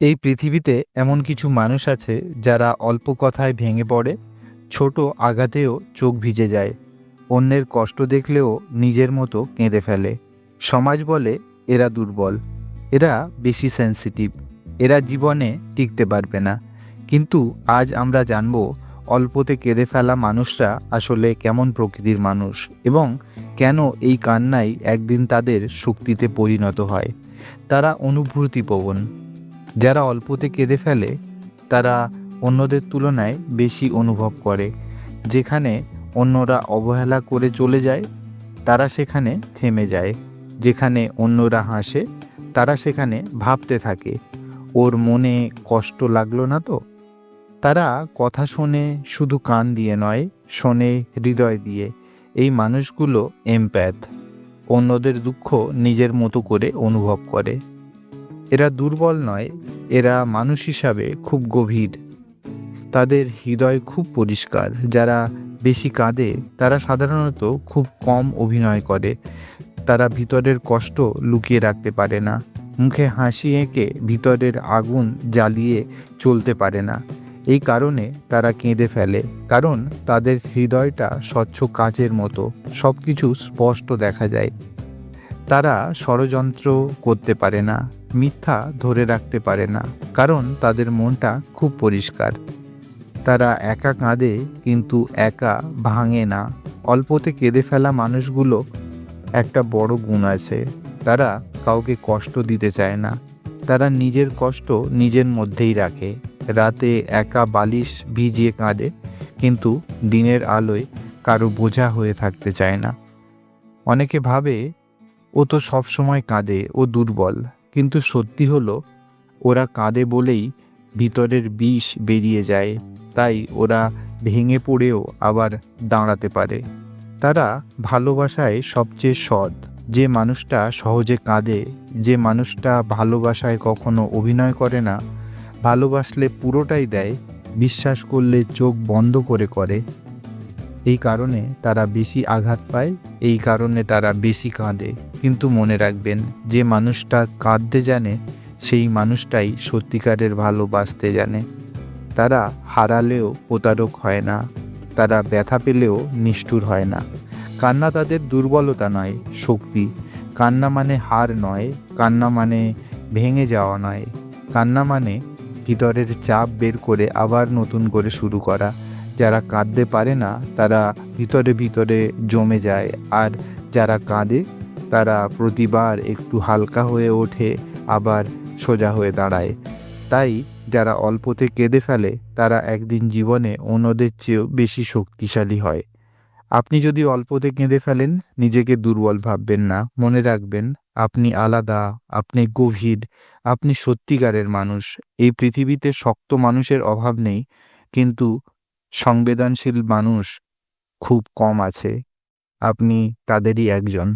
এই পৃথিবীতে এমন কিছু মানুষ আছে যারা অল্প কথায় ভেঙে পড়ে, ছোট আঘাতেও চোখ ভিজে যায়। অন্যের কষ্ট দেখলেও নিজের মতো কেঁদে ফেলে। সমাজ বলে এরা দুর্বল। এরা বেশি সেন্সিটিভ এরা জীবনে টিকতে পারবে না। কিন্তু আজ আমরা জানব অল্পতে কেঁদে ফেলা মানুষরা আসলে কেমন প্রকৃতির মানুষ এবং কেন এই কান্নাই একদিন তাদের শক্তিতে পরিণত হয়। তারা অনুভূতিপ্রবণ যারা অল্পতে কেঁদে ফেলে, তারা অন্যদের তুলনায় বেশি অনুভব করে। যেখানে অন্যরা অবহেলা করে চলে যায়, তারা সেখানে থেমে যায়। যেখানে অন্যরা হাসে, তারা সেখানে ভাবতে থাকে, ওর মনে কষ্ট লাগল না তো? তারা কথা শোনে শুধু কান দিয়ে নয়, শোনে হৃদয় দিয়ে। এই মানুষগুলো এমপ্যাথ অন্যদের দুঃখ নিজের মতো করে অনুভব করে। এরা দুর্বল নয়, এরা মানুষ হিসাবে খুব গভীর। তাদের হৃদয় খুব পরিষ্কার, যারা বেশি কাঁদে, তারা সাধারণত খুব কম অভিনয় করে। তারা ভিতরের কষ্ট লুকিয়ে রাখতে পারে না, মুখে হাসি এঁকে ভিতরের আগুন জ্বালিয়ে চলতে পারে না। এই কারণে তারা কেঁদে ফেলে, কারণ তাদের হৃদয়টা স্বচ্ছ কাচের মতো সব কিছু স্পষ্ট দেখা যায়। তারা ষড়যন্ত্র করতে পারে না। মিথ্যা ধরে রাখতে পারে না, কারণ তাদের মনটা খুব পরিষ্কার। তারা একা কাঁদে, কিন্তু একা ভাঙে না। অল্পতে কেঁদে ফেলা মানুষগুলো একটা বড় গুণ আছে। তারা কাউকে কষ্ট দিতে চায় না। তারা নিজের কষ্ট নিজের মধ্যেই রাখে। রাতে একা বালিশ ভিজিয়ে কাঁদে, কিন্তু দিনের আলোয় কারও বোঝা হয়ে থাকতে চায় না। অনেকে ভাবে, ও তো সবসময় কাঁদে, ও দুর্বল। কিন্তু সত্যি হলো, ওরা কাঁদে বলেই ভিতরের বিষ বেরিয়ে যায়। তাই ওরা ভেঙে পড়েও আবার দাঁড়াতে পারে। তারা ভালোবাসায় সবচেয়ে সৎ। যে মানুষটা সহজে কাঁদে, যে মানুষটা ভালোবাসায় কখনো অভিনয় করে না, ভালোবাসলে পুরোটাই দেয়, বিশ্বাস করলে চোখ বন্ধ করে করে। এই কারণে তারা বেশি আঘাত পায়, এই কারণে তারা বেশি কাঁদে। কিন্তু মনে রাখবেন, যে মানুষটা কাঁদতে জানে, সেই মানুষটাই সত্যিকারের ভালোবাসতে জানে। তারা হারালেও প্রতারক হয় না, তারা ব্যথা পেলেও নিষ্ঠুর হয় না। কান্না তাদের দুর্বলতা নয়, শক্তি। কান্না মানে হার নয়, কান্না মানে ভেঙে যাওয়া নয়। কান্না মানে ভিতরের চাপ বের করে আবার নতুন করে শুরু করা। যারা কাঁদতে পারে না, তারা ভিতরে ভিতরে জমে যায়। আর যারা কাঁদে, তারা প্রতিবার একটু হালকা হয়ে ওঠে, আবার সোজা হয়ে দাঁড়ায়। তাই যারা অল্পতে কেঁদে ফেলে, তারা একদিন জীবনে অন্যদের চেয়েও বেশি শক্তিশালী হয়। আপনি যদি অল্পতে কেঁদে ফেলেন, নিজেকে দুর্বল ভাববেন না। মনে রাখবেন, আপনি আলাদা, আপনি গভীর, আপনি সত্যিকারের মানুষ। এই পৃথিবীতে শক্ত মানুষের অভাব নেই, কিন্তু সংবেদনশীল মানুষ খুব কম আছে। আপনি তাদেরই একজন।